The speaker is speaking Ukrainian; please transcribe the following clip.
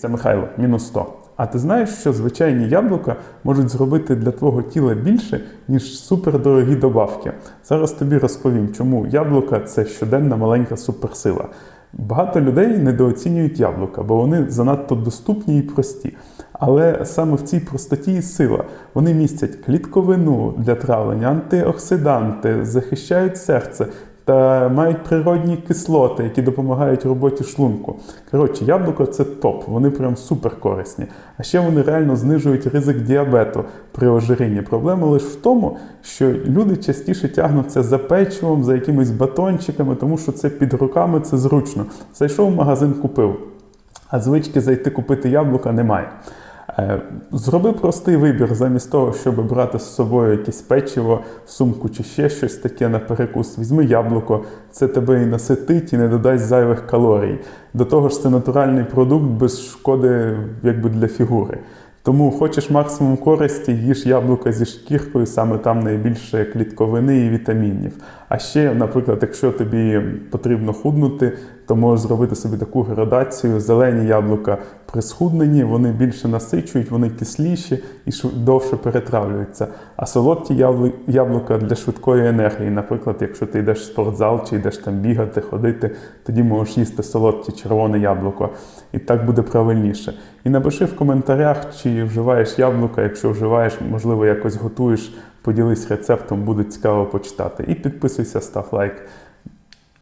Це Михайло, мінус 100. А ти знаєш, що звичайні яблука можуть зробити для твого тіла більше, ніж супердорогі добавки? Зараз тобі розповім, чому яблука це щоденна маленька суперсила. Багато людей недооцінюють яблука, бо вони занадто доступні і прості. Але саме в цій простоті і сила. Вони містять клітковину для травлення, антиоксиданти, захищають серце та мають природні кислоти, які допомагають роботі шлунку. Коротше, яблуко це топ, вони прям супер корисні. А ще вони реально знижують ризик діабету при ожирінні. Проблема лише в тому, що люди частіше тягнуться за печивом, за якимись батончиками, тому що це під руками, це зручно. Зайшов в магазин, купив. А звички зайти купити яблука немає. Е, Зроби простий вибір, замість того, щоб брати з собою якесь печиво, сумку чи ще щось таке на перекус. Візьми яблуко, це тебе і наситить, і не додасть зайвих калорій. До того ж, це натуральний продукт без шкоди якби для фігури. Тому хочеш максимум користі, їж яблука зі шкіркою, саме там найбільше клітковини і вітамінів. А ще, наприклад, якщо тобі потрібно худнути, то можеш зробити собі таку градацію. Зелені яблука при схудненні, вони більше насичують, вони кисліші і довше перетравлюються. А солодкі яблука для швидкої енергії. Наприклад, якщо ти йдеш в спортзал чи йдеш там бігати, ходити, тоді можеш їсти солодке червоне яблуко. І так буде правильніше. І напиши в коментарях, чи вживаєш яблука. Якщо вживаєш, можливо, якось готуєш, поділись рецептом, буде цікаво почитати. І підписуйся, став лайк.